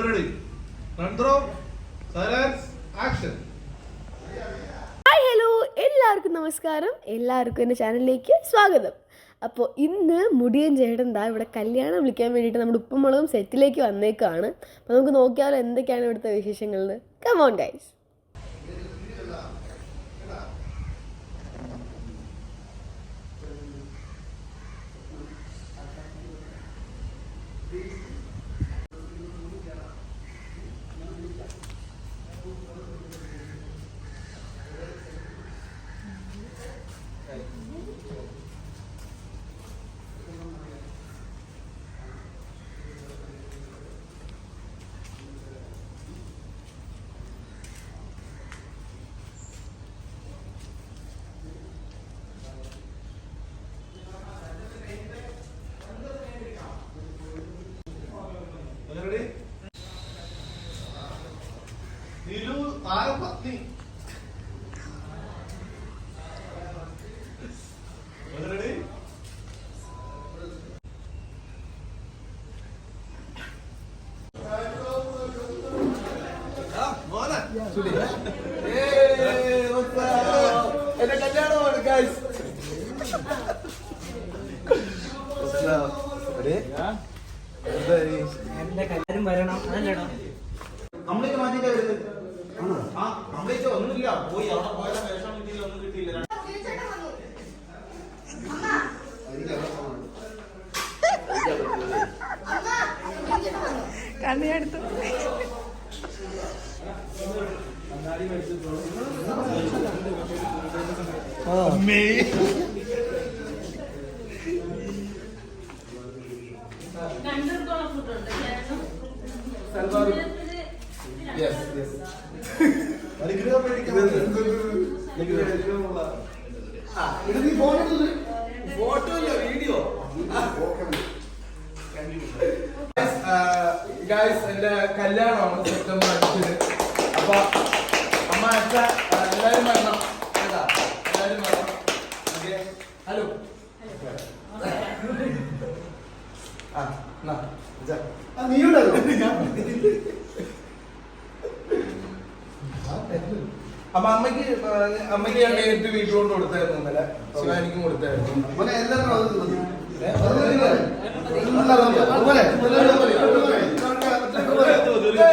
Run through. Silence. Action. Hi hello എല്ലാവർക്കും നമസ്കാരം എല്ലാവർക്കും എന്റെ ചാനലിലേക്ക് സ്വാഗതം അപ്പോൾ ഇന്ന് മുടിയൻ ചേട്ടൻ ഇവിടെ കല്യാണം വിളിക്കാൻ വേണ്ടിയിട്ട് നമ്മുടെ ഉപ്പുമുളകും സെറ്റിലേക്ക് വന്നേക്കാണ് അപ്പോൾ നമുക്ക് നോക്കിയാലോ എന്തൊക്കെയാണ് ഇവിടുത്തെ വിശേഷങ്ങളിൽ come on guys Are you ready? Neelu Thara പത്നി Are you ready? ആ, മോനെ. എന്റെ കല്യാണമാണ് ഗൈസ് കംപ്ലീറ്റ് മാറ്റിട്ടാ വരുന്നത് ആ ഒന്നുമില്ല. പോയി. അവിടെ പോയ വേഷം കിട്ടിയില്ല ഒന്നും കിട്ടിയില്ല. യെസ് യെസ് അനുഗ്രഹം മേടിക്കാൻ ഫോട്ടോ അല്ല വീഡിയോ ഗായ്സ് എന്റെ കല്യാണമാണ് സെപ്റ്റംബർ അഞ്ചിന്. അപ്പൊ അമ്മ അച്ഛ എല്ലാരും വരണം കേട്ടാ എല്ലാരും വരണം ഓക്കെ ഹലോ ആ എന്നാ ഇതാ. അപ്പൊ അമ്മയ്ക്ക് അമ്മയ്ക്ക് ഞാൻ നേരിട്ട് വീട്ടിൽ കൊണ്ട് കൊടുത്തായിരുന്നു ഇന്നലെ. ശിവാനിക്കും കൊടുത്തായിരുന്നു. ഏ?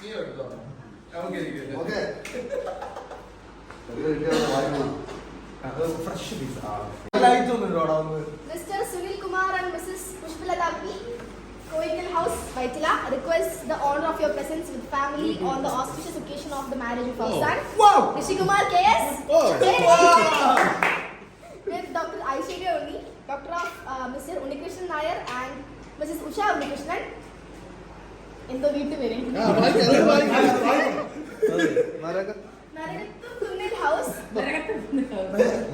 നീ എടുത്തോ. നമുക്ക് ഇരിക്കാം. അത് fresh piece. ആ. Light ഒന്നും Coital House, Vaitila, requests the honor of your presence with family on the auspicious occasion of the marriage of our son, Wow! Rishi Kumar KS. Oh. Wow. With Dr. Aishwarya Uni, Dr. of uh, Mr. Unikrishnan Nair and Mrs. Usha Unikrishnan. എന്തോ വീട്ടു പേര് Narakathu house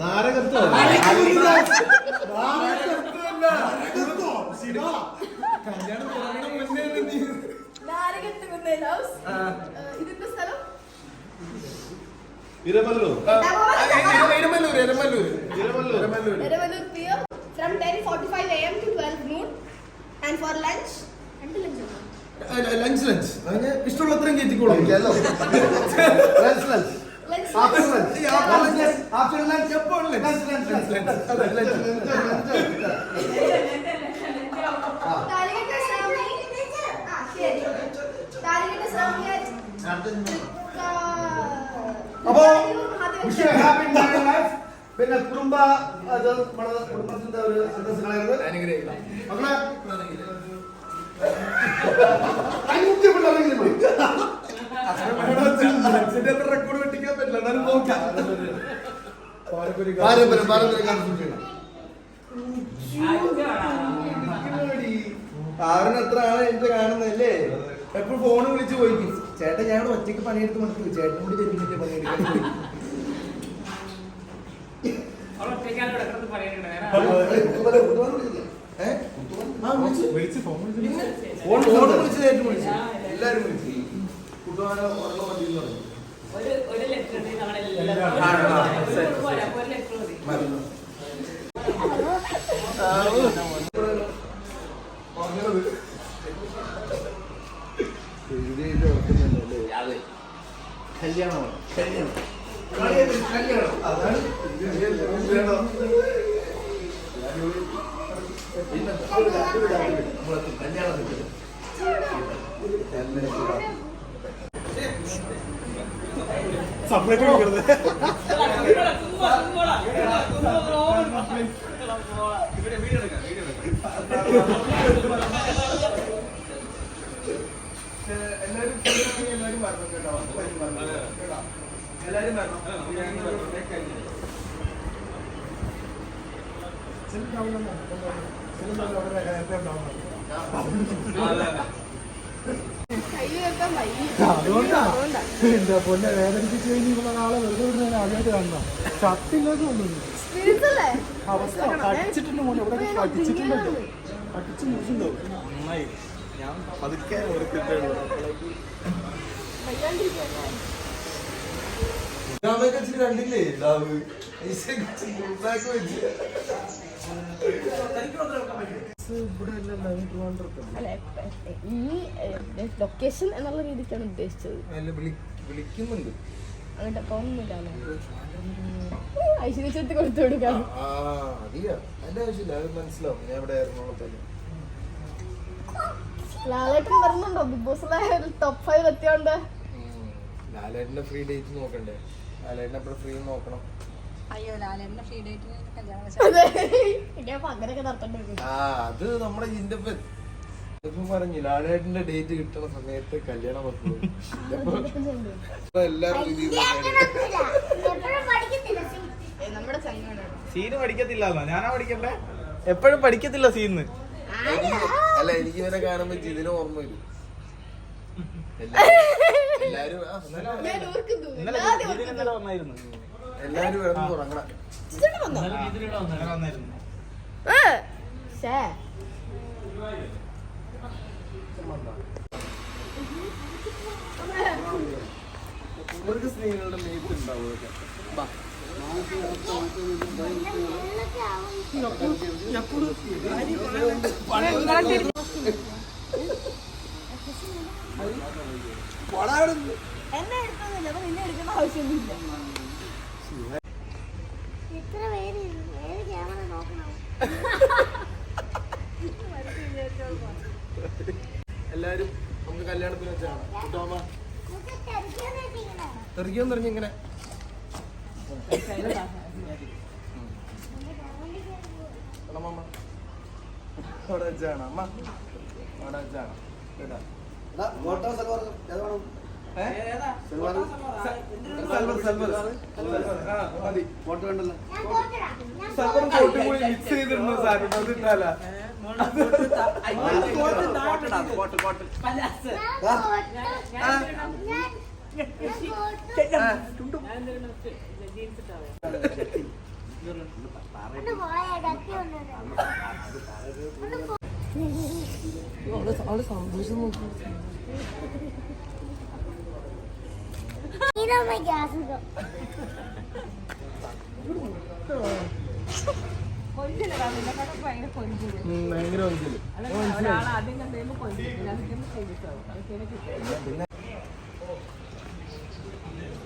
നാരകത്തോ Iramallur Eramallur Iramallur. Eramallur Erevalur Pier from 10:45 a.m. to 12 noon, and for lunch until lunch. Lunch lunch അതിന് ഇഷ്ടമുള്ളത്രയും കയറ്റിക്കോളാം Lunch. Target കുടുംബ അത് നമ്മുടെ കുടുംബത്തിന്റെ ഒരു സദസ് കളയരുത് മക്കളെ കൈമുട്ടി പിള്ളേരെങ്കിലും പോയി. റെക്കോർഡ് വെട്ടിക്കാൻ പറ്റില്ല. എന്നാലും നോക്കാം. പാരമ്പര്യം പാരമ്പര്യം സൂക്ഷിക്കണം. ആറിന് എത്ര ആളെ എനിക്ക് കാണുന്നല്ലേ എപ്പോഴും ഫോണ് വിളിച്ച് പോയിക്കും. ചേട്ടൻ ഞാൻ ഒറ്റയ്ക്ക് പണിയെടുത്ത് മടുത്തു. ചേട്ടൻ കൂടി വരുന്നില്ല പണിയെടുക്കാൻ എല്ലാരും വിളിച്ചു. കുട്ടുവാന ഉള്ള മതി എന്ന് പറഞ്ഞു. ഒരു ലെറ്റർ ഒരു ലെറ്റർ മതി. നമ്മളെത്തും കല്യാണത്തിന് എല്ലാവരും എല്ലാവരും വരണം കേട്ടോ എല്ലാവരും വരണം കേട്ടോ എല്ലാവരും വരണം അതുകൊണ്ടാ. എന്റെ പൊന്നെ വേദനിപ്പിച്ച് കഴിഞ്ഞ് ഇവിടെ നാളെ വെറുതെ വിടുന്നതിന് ആദ്യമായിട്ട് കാണണം ചട്ടില്ലാതെ കൊണ്ടുവന്നു? അവസ്ഥ കടിച്ചിട്ടുണ്ട് മോനെ ഇവിടെ കടിച്ചിട്ടുണ്ടല്ലോ കടിച്ച് മുറിച്ചിട്ടുണ്ടോ ഇതാമൊക്കെ ഇച്ചിരി കണ്ടില്ലേ ഇതാവ് ാക്ക് വെച്ച് ഇവിടെ അല്ലല്ലോ ഈ ട്രിവാൻഡ്രത്തല്ലേ അല്ല, ഈ ലൊക്കേഷൻ എന്നുള്ള രീതിക്കാണ് ഉദ്ദേശിച്ചത്. വിളിക്കുന്നുണ്ട്. അങ്ങോട്ട് പോകുന്നില്ല ഐശ്വര്യച്ചെടുത്ത് കൊടുത്തു കൊടുക്കാം. മനസ്സിലാവും. ഞാൻ ഇവിടെ എറണാകുളത്തല്ലേ ലാലേട്ടൻ വരുന്നുണ്ടോ? ബിഗ് ബോസിലെ ടോപ്പ് ഫൈവ് എത്തിയോണ്ട്? ലാലേട്ടന്റെ ഫ്രീ ഡേറ്റ് നോക്കണ്ടേ? ലാലേട്ടനെ ഫ്രീ നോക്കണം. അയ്യോ ലാലേട്ടന്റെ ഫ്രീ ഡേറ്റിന് കല്യാണം അതെ. ആ നമ്മുടെ ഇതിന്റെ ഇപ്പം പറഞ്ഞു ലാലേട്ടന്റെ ഡേറ്റ് കിട്ടുന്ന സമയത്ത് കല്യാണം വെക്കും. സീന് പഠിക്കത്തില്ല ഞാനാ പഠിക്കണ്ടേ? എപ്പോഴും പഠിക്കത്തില്ല സീന്ന് അല്ല എനിക്ക് ഇവരെ കാണുമ്പോ ജിതിന് ഓർമ്മ വരും. എല്ലാരും- ഇന്നലെ വന്നായിരുന്നു. എല്ലാരും ഏ, ശ്ശേ. ഇവർക്ക് സ്ത്രീകളുടെ മേത്ത് ഉണ്ടാവും എന്നെ എടുക്കുന്നില്ല അപ്പൊ നിന്നെ എടുക്കേണ്ട ആവശ്യമൊന്നുമില്ല. എല്ലാരും നമുക്ക് കല്യാണത്തിന് വെച്ചാണ്. ടോമ നമുക്ക് ടെറിക്കാൻ വേണ്ടിയിട്ടാണ് തെറിക്കുമെന്ന് പറഞ്ഞ ഇങ്ങനെ എടാ മാമ. അവിടെ വെച്ചാണ്. അമ്മ. അവിടെ വെച്ചാണ്. കേട്ടാ. എടാ, ഫോട്ടോ സൽവാർ ഏത് വേണം? ഫോട്ടോ കൂടി മിക്സ് ചെയ്തിരുന്നു സാധനം അത് ഇട്ടാല? ഞാൻ ഞാൻ ഒന്ന് പോയ ഡക്കി അവൾ സന്തോഷം നോക്കി. ഭയങ്കര കൊഞ്ചിൽ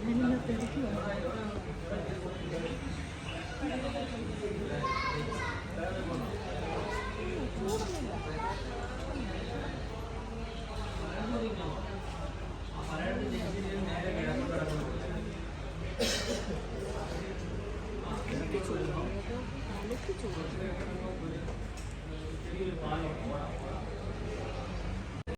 പിന്നെ ചൂടൊന്നുമില്ല